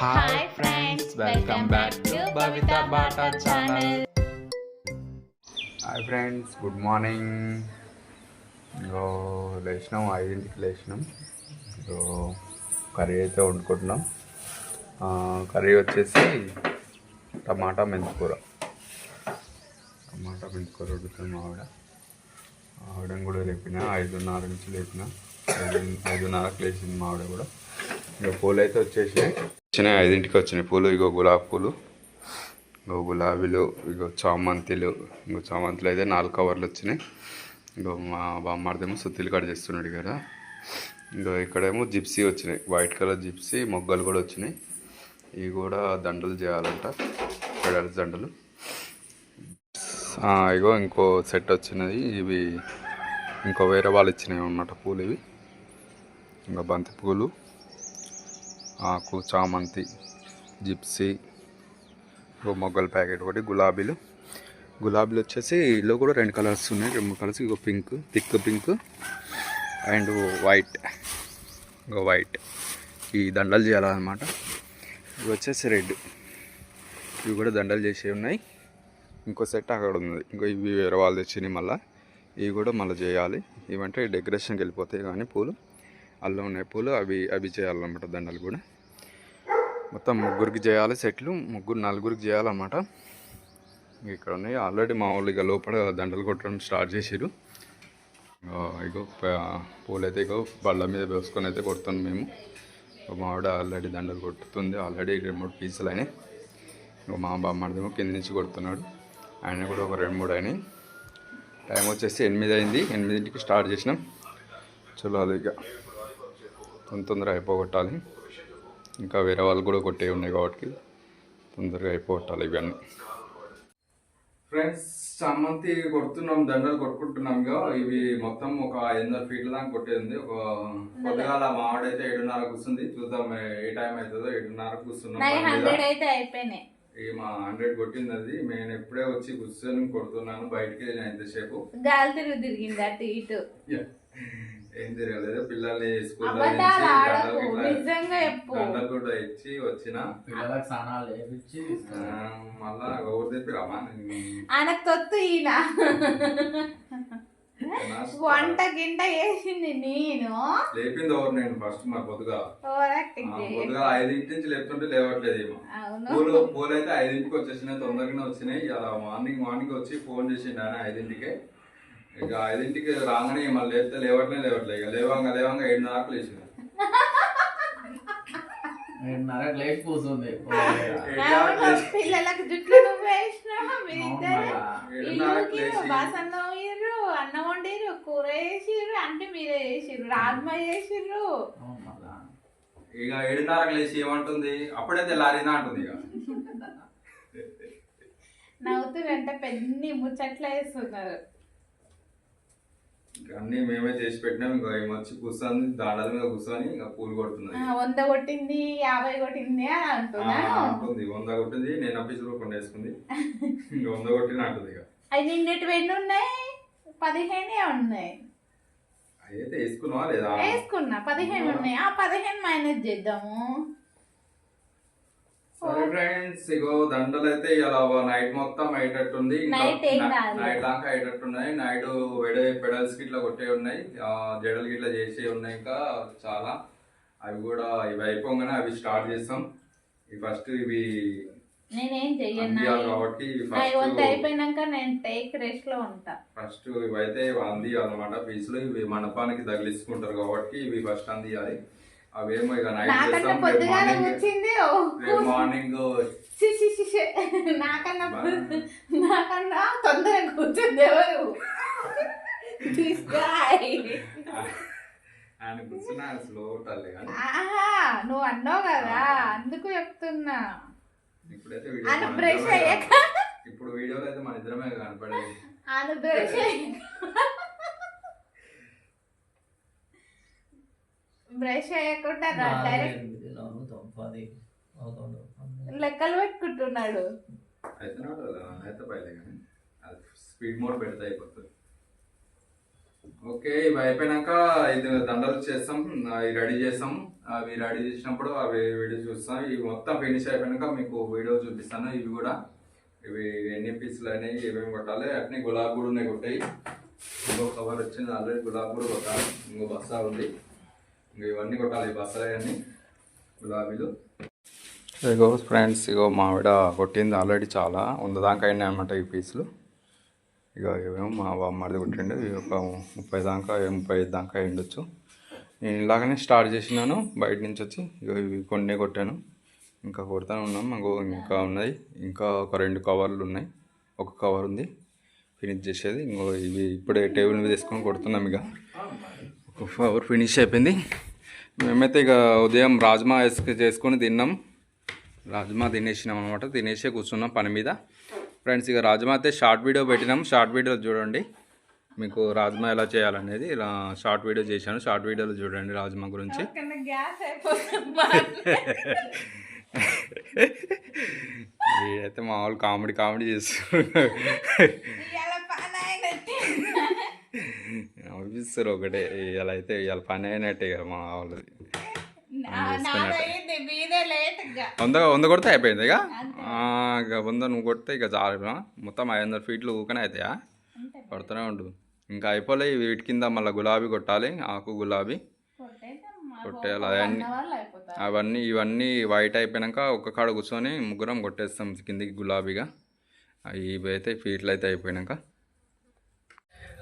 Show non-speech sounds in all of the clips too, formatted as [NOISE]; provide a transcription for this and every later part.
Hi friends welcome back to Bavitha Bata channel hi friends good morning ఇగో లేచినాం ఐదింటికి లేచినాం ఇగో curry అయితే వండుకుంటున్నాం. Curry వచ్చేసి టమాటా మెంతికూర. టమాటా మెంతికూర వండుతుంది మా ఆవిడ. ఆవిడని కూడా లేపిన. ఐదున్నర నుంచి లేపిన. ఐదు ఐదున్నరకు లేచింది మా ఆవిడ కూడా. ఇక పూలు అయితే వచ్చేసినాయి వచ్చినాయి ఐదింటికి వచ్చినాయి పూలు ఇగో గులాబీ పూలు. ఇగో గులాబీలు ఇగో చామంతిలు ఇంకో చామంతిలు అయితే నాలుగు కవర్లు వచ్చినాయి. ఇంకో మా బామ్మార్దేమో సుత్తిలు కట్ చేస్తున్నాడు కదా ఇంకో ఇక్కడేమో జిప్సీ వచ్చినాయి వైట్ కలర్ జిప్సీ మొగ్గలు కూడా వచ్చినాయి. ఇవి కూడా దండలు చేయాలంట పెడల్స్ దండలు. ఇగో ఇంకో సెట్ వచ్చినది ఇవి ఇంకో వేరే వాళ్ళు ఇచ్చినవి అన్నమాట పూలు ఇవి. ఇంకా బంతి పూలు ఆకు చామంతి జిప్సీ మొగ్గల ప్యాకెట్ ఒకటి గులాబీలు. గులాబీలు వచ్చేసి ఇల్లు కూడా రెండు కలర్స్ ఉన్నాయి. రెండు కలర్స్ ఇంకో pink thick pink and white. ఇంకో వైట్. ఈ దండలు చేయాలన్నమాట. ఇవి వచ్చేసి రెడ్. ఇవి కూడా దండలు చేసి ఉన్నాయి. ఇంకో సెట్ అక్కడ ఉంది. ఇంకో ఇవి వేరే వాళ్ళు తెచ్చినాయి మళ్ళీ. ఇవి కూడా మళ్ళీ చేయాలి. ఇవంటే డెకరేషన్కి వెళ్ళిపోతాయి కానీ పూలు. అల్లం ఉన్నాయి పూలు అవి అవి చేయాలన్నమాట దండలు కూడా. మొత్తం ముగ్గురికి చేయాలి సెట్లు ముగ్గురు నలుగురికి చేయాలన్నమాట. ఇక్కడ ఉన్నాయి. ఆల్రెడీ మా వాళ్ళు ఇక లోపల దండలు కొట్టడం స్టార్ట్ చేసారు ఇగో ప- పూలు అయితే ఇగో బళ్ళ మీద వేసుకొని అయితే కొడుతున్నాం మేము. ఇగో మా ఆవిడ ఆల్రెడీ దండలు కొట్టుతుంది. ఆల్రెడీ రెండు మూడు పీసులు అయినాయి. ఇంకో మా బామ్మడిదేమో కింద నుంచి కొడుతున్నాడు. ఆయన కూడా ఒక రెండు మూడు అయినాయి. టైం వచ్చేసి ఎనిమిది అయింది. ఎనిమిదింటికి స్టార్ట్ చేసినాం. చూడాలి ఇక తొందరగా అయిపోగొట్టాలి. ఇంకా వేరే వాళ్ళు కూడా కొట్టే ఉన్నాయి కాబట్టి తొందరగా అయిపోగొట్టాలి ఇవన్నీ. ఫ్రెండ్స్ చామంతి కొడుతున్నాం దండలు కొట్టుకుంటున్నాం ఇక ఇవి మొత్తం ఒక ఐదున్నర ఫీట్ల దాకా కొట్టేది. ఒక పొద్దుగాల మా ఏడున్నర కూర్చుంది. చూద్దాం ఏ టైం అవుతుందో ఏడున్నర కూర్చున్నాం. ఈ మా హండ్రెడ్ కొట్టింది అది. నేను ఎప్పుడే వచ్చి కూర్చొని కొడుతున్నాను. బయటికి వెళ్ళిన ఎంతసేపు గాలి తిరుగు తిరిగింది అటు ఇటు. ఏం తిరగలేదు పిల్లల్ని స్కూల్లో ఇచ్చి వచ్చిన. పిల్లలకు స్నానాలు వేపించి ఆ, మళ్ళా ఎవరు తెప్పి రమ్మా ఆయనకు తొత్తు ఈయన. వంట గింట వేసింది నేను. లేపింది ఎవరు నేను ఫస్ట్ మా పొద్దుగా. పొద్దుగా ఐదింటి నుంచి లేపుతుంటే లేవట్లేదు ఏమో పూలు పూలు అయితే ఐదింటికి వచ్చేసినాయి తొందరగానే వచ్చినాయి. ఇలా మార్నింగ్ మార్నింగ్ వచ్చి ఫోన్ చేసిండు ఆయన ఐదింటికి. ఇక ఐదింటికి రాగానే మళ్ళీ లేపితే లేవట్లే లేవట్లే. ఇక లేవంగా లేవంగా ఏడున్నరకు లేచిన ఏడున్నర లేట్ కూర్చుంది పిల్లలకు జుట్లు నువ్వు ఏడున్నరకు లేచి బాసన్న పోయిర్రు అన్నం వండిర్రు కూర వేసిర్రు అంటే మీరే చేసిర్రు రాజ్మా చేసిర్రు ఇక ఏడున్నరకు లేచి ఏమంటుంది? అప్పుడే తెల్లారిందా అంటుంది ఇక. నవ్వుతురంటే పెన్ని ముచ్చట్లు వేస్తున్నారు. అన్ని మేమే చేసి పెట్టినాం. ఇంకా ఏమో వచ్చి కూర్చొని దాండల మీద కూర్చొని ఇంకా పూలు కొడుతున్నది. వంద కొట్టింది యాభై కొట్టింది అని అంటుంది? వంద కొట్టింది నేను అప్పించి రూపండి వేసుకుంది. [LAUGHS] ఇంకా వంద కొట్టిన అంటుంది ఇక. అవి నిన్నటి ఎన్ని ఉన్నాయి పదిహేనే ఉన్నాయి. అయితే వేసుకున్నావా లేదా? వేసుకున్నా. పదిహేను ఉన్నాయి. ఆ పదిహేను మైనస్ చేద్దాము. సరే ఫ్రెండ్స్ ఇగో దండలు అయితే ఇలా నైట్ మొత్తం అయ్యేటట్టుంది. నైట్ దాకా అయ్యేటట్టున్నాయి. నైట్ వెడ పెడల్స్ గిట్లా కొట్టే ఉన్నాయి. జడలు గిట్లా చేసే ఉన్నాయి ఇంకా చాలా. అవి కూడా ఇవి అయిపోగానే అవి స్టార్ట్ చేస్తాం. ఇవి ఫస్ట్ ఇవి నేనేం చెయ్యను కాబట్టి ఇవి నా వంట ఫస్ట్ అయిపోయినాక నేను టేక్ రెస్ట్లో ఉంటా. ఫస్ట్ ఇవైతే అందియాలన్నమాట. పీసులు ఇవి మండపానికి తగిలించుకుంటారు కాబట్టి ఇవి ఫస్ట్ అందియాలి. అవేమో ఇక నాకన్నా రేపు పొద్దుగాల మార్నింగ్. నాకన్నా నాకన్నా తొందరగా కూర్చుంది ఎవరు. ఆయన కూర్చున్న స్లో నువ్వు అన్నావు కదా అందుకు చెప్తున్నా. ఇప్పుడైతే వీడియో బ్రష్ అయ్యాక. ఇప్పుడు వీడియోలో అయితే మన ఇద్దరమే కనపడేది. ఆయన బ్రష్ బ్రష్ డైరెక్ట్ పదకొండు లెక్కలు పెట్టుకుంటున్నాడు. స్పీడ్ మోడ్ పెడితే అయిపోతుంది. ఓకే ఇవి అయిపోయినాక ఇది దండలు చేస్తాం అవి రెడీ చేస్తాం. అవి రెడీ చేసినప్పుడు అవి వీడియో చూస్తాం. ఇవి మొత్తం ఫినిష్ అయిపోయినాక మీకు వీడియో చూపిస్తాను ఇవి కూడా. ఇవి ఎన్ని పీసులు అయినాయి ఏమేమి కొట్టాలి అట్నే గులాబీ కూడా ఉన్నాయి కొట్టాయి. ఇంకో కవర్ వచ్చింది ఆల్రెడీ గులాబీ కూడా కొట్టాలి. ఇంకో బస్తా ఉంది. ఇవన్నీ కొట్టాలి ఈ గులాబీలు. ఇగో ఫ్రెండ్స్ ఇగో మావిడ కొట్టింది ఆల్రెడీ చాలా. వందదాకా అయినాయి అనమాట ఈ పీసులు. ఇక ఇవేమో మా బామ్మడిది కొట్టిండు. ఒక ముప్పై దాకా ముప్పై ఐదు దాకా అయ్యుండొచ్చు ఉండొచ్చు. నేను ఇలాగనే స్టార్ట్ చేసినాను. బయట నుంచి వచ్చి ఇక ఇవి కొన్ని కొట్టాను. ఇంకా కొడతానే ఉన్నాం. మాకు ఇంకా ఉన్నాయి. ఇంకా ఒక రెండు కవర్లు ఉన్నాయి. ఒక కవర్ ఉంది. ఫినిష్ చేసేది. ఇంకో ఇవి ఇప్పుడే టేబుల్ మీద తీసుకొని కొడుతున్నాం ఇక ఒక కవర్ ఫినిష్ అయిపోయింది. మేమైతే ఇక ఉదయం రాజ్మా వేసుకు చేసుకొని తిన్నాం. రాజ్మా తినేసినాం అనమాట తినేసే కూర్చున్నాం పని మీద. ఫ్రెండ్స్ ఇక రాజ్మా అయితే షార్ట్ వీడియో పెట్టినాం. షార్ట్ వీడియో చూడండి. మీకు రాజ్మా ఎలా చేయాలనేది ఇలా షార్ట్ వీడియో చేశాను. షార్ట్ వీడియోలో చూడండి రాజ్మా గురించి. అయితే మామూలు కామెడీ కామెడీ చేస్తున్నారు అనిపిస్తారు ఒకటే ఇలా అయితే ఇవాళ పని అయినట్టే కదా మా వాళ్ళది. వంద వంద కొడితే అయిపోయింది ఇక? ఇక వంద నువ్వు కొడితే ఇక చాలు మొత్తం ఐదు వందల ఫీట్లు ఊకనే అవుతాయా కొడుతూనే ఉండు. ఇంకా అయిపోలే వీటి కింద మళ్ళీ గులాబీ కొట్టాలి ఆకు గులాబీ. కొట్టేయాలి అవన్నీ అవన్నీ ఇవన్నీ వైట్ అయిపోయాక ఒక్క కాడ కూర్చొని ముగ్గురం కొట్టేస్తాం కిందికి గులాబీగా. ఇవి అయితే ఫీట్లు అయితే అయిపోయినాక.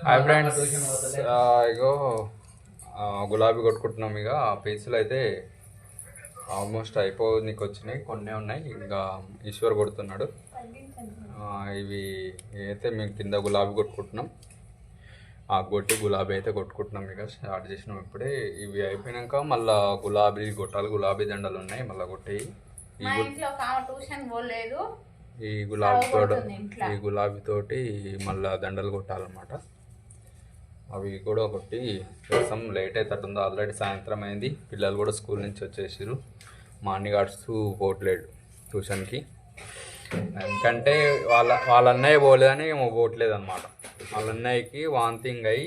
హాయ్ ఫ్రెండ్స్ ఇగో గులాబీ కొట్టుకుంటున్నాం ఇక ఆ పీసులు అయితే ఆల్మోస్ట్ అయిపోనీకి వచ్చినాయి కొన్ని ఉన్నాయి. ఇంకా ఈశ్వర్ కొడుతున్నాడు. ఇవి అయితే మేము కింద గులాబీ కొట్టుకుంటున్నాం. ఆ కొట్టి గులాబీ అయితే కొట్టుకుంటున్నాం ఇక స్టార్ట్ చేసినాం ఇప్పుడే. ఇవి అయిపోయినాక మళ్ళీ గులాబీ కొట్టాలి గులాబీ దండలు ఉన్నాయి మళ్ళీ కొట్టేయి. ఈ గులాబీ తోట. ఈ గులాబీ తోటి మళ్ళీ దండలు కొట్టాలన్నమాట. అవి కూడా ఒకటి చేస్తాం లేట్ అవుతుందో ఆల్రెడీ సాయంత్రం అయింది. పిల్లలు కూడా స్కూల్ నుంచి వచ్చేసారు మార్నింగ్ ఆర్ట్స్ పోవట్లేడు ట్యూషన్కి. ఎందుకంటే వాళ్ళ వాళ్ళ అన్నయ్య పోలేదని ఏమో పోవట్లేదు అనమాట వాళ్ళ అన్నయ్యకి వాంతింగ్ అయ్యి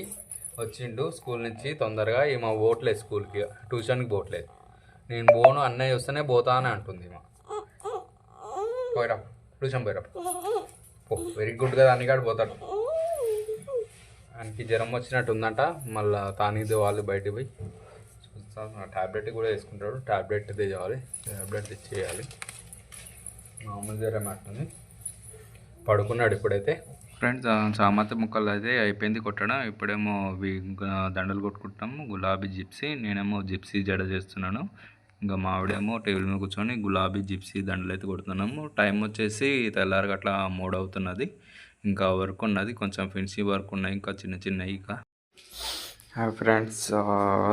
వచ్చిండు స్కూల్ నుంచి తొందరగా ఈమె పోవట్లేదు స్కూల్కి. ట్యూషన్కి పోవట్లేదు నేను పోను అన్నయ్య వస్తేనే పోతా అని అంటుంది ఈమె. పోయిరా ట్యూషన్ పోయిరా. పో వెరీ గుడ్ కదా అన్ని కాడ పోతాడు. ఆయనకి జ్వరం వచ్చినట్టు ఉందంట. మళ్ళీ తానిది వాళ్ళు బయటికి పోయి చూస్తాను ట్యాబ్లెట్ కూడా వేసుకుంటాడు. ట్యాబ్లెట్ తెచ్చేయాలి ట్యాబ్లెట్ తెచ్చేయాలి. మామూలు జ్వరం అట్టుంది. పడుకున్నాడు ఇప్పుడైతే. ఫ్రెండ్స్ చామంతి ముక్కలు అయితే అయిపోయింది కొట్టడం. ఇప్పుడేమో దండలు కొట్టుకుంటాము గులాబీ జిప్సీ నేనేమో జిప్సీ జడ చేస్తున్నాను. ఇంకా మావిడేమో టేబుల్ మీద కూర్చొని గులాబీ జిప్సీ దండలు అయితే కొడుతున్నాము. టైం వచ్చేసి తెల్లారి గట్ల మూడు అవుతున్నది ఇంకా వర్క్ ఉన్నది కొంచెం ఫినిషింగ్ వర్క్ ఉన్నాయి ఇంకా చిన్న చిన్నవి ఇంకా. హాయ్ ఫ్రెండ్స్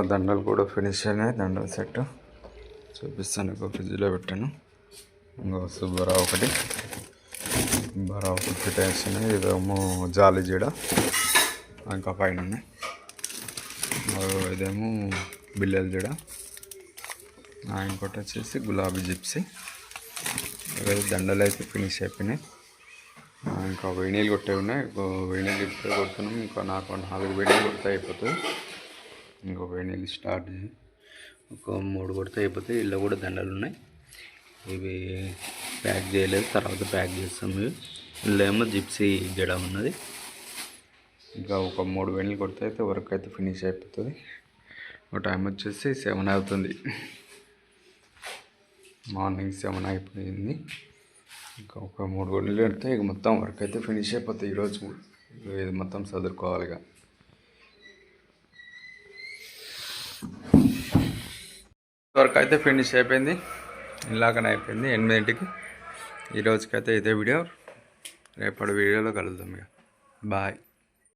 దండలు కూడా ఫినిష్ అయినాయి దండల సెట్ చూపిస్తాను ఇంకో ఫ్రిడ్జ్లో పెట్టాను. ఇంకో సుబ్బరావు ఒకటి. సుబ్బారావు ఒకటి ఉన్నాయి ఇదేమో జాలి జీడ ఇంకా పైన ఉన్నాయి. ఇదేమో బిల్లెల జీడ. ఇంకోటి వచ్చేసి గులాబీ జిప్సీ. దండలు అయితే ఫినిష్ అయిపోయినాయి. ఇంకా వేణీలు కొట్టే ఉన్నాయి. వేడి వేణీలు ఇప్పుడే కొడుతున్నాం. ఇంకా నాకు నాలుగు వేణీలు కొడితే అయిపోతుంది ఇంకో వేణీలు స్టార్ట్ ఒక మూడు కొడితే అయిపోతాయి. ఇళ్ళ కూడా దండలు ఉన్నాయి. ఇవి ప్యాక్ చేయలేదు. తర్వాత ప్యాక్ చేస్తాం ఇవి. ఇల్లు ఏమో జిప్సీ జడ ఉన్నది. ఇంకా ఒక మూడు వేణీలు కొడితే అయితే వర్క్ అయితే ఫినిష్ అయిపోతుంది. ఒక టైం వచ్చేసి సెవెన్ అవుతుంది. మార్నింగ్ సెవెన్ అయిపోయింది. ఇంకా ఒక మూడు గంటలు పెడితే ఇక మొత్తం వర్క్ అయితే ఫినిష్ అయిపోతుంది ఈరోజు ఇది మొత్తం చదువుకోవాలి ఇక వర్క్ అయితే ఫినిష్ అయిపోయింది. ఇలాగనే అయిపోయింది ఎనిమిదింటికి. ఈరోజుకి అయితే ఇదే వీడియో. రేపటి వీడియోలో కలుద్దాం ఇక. బాయ్.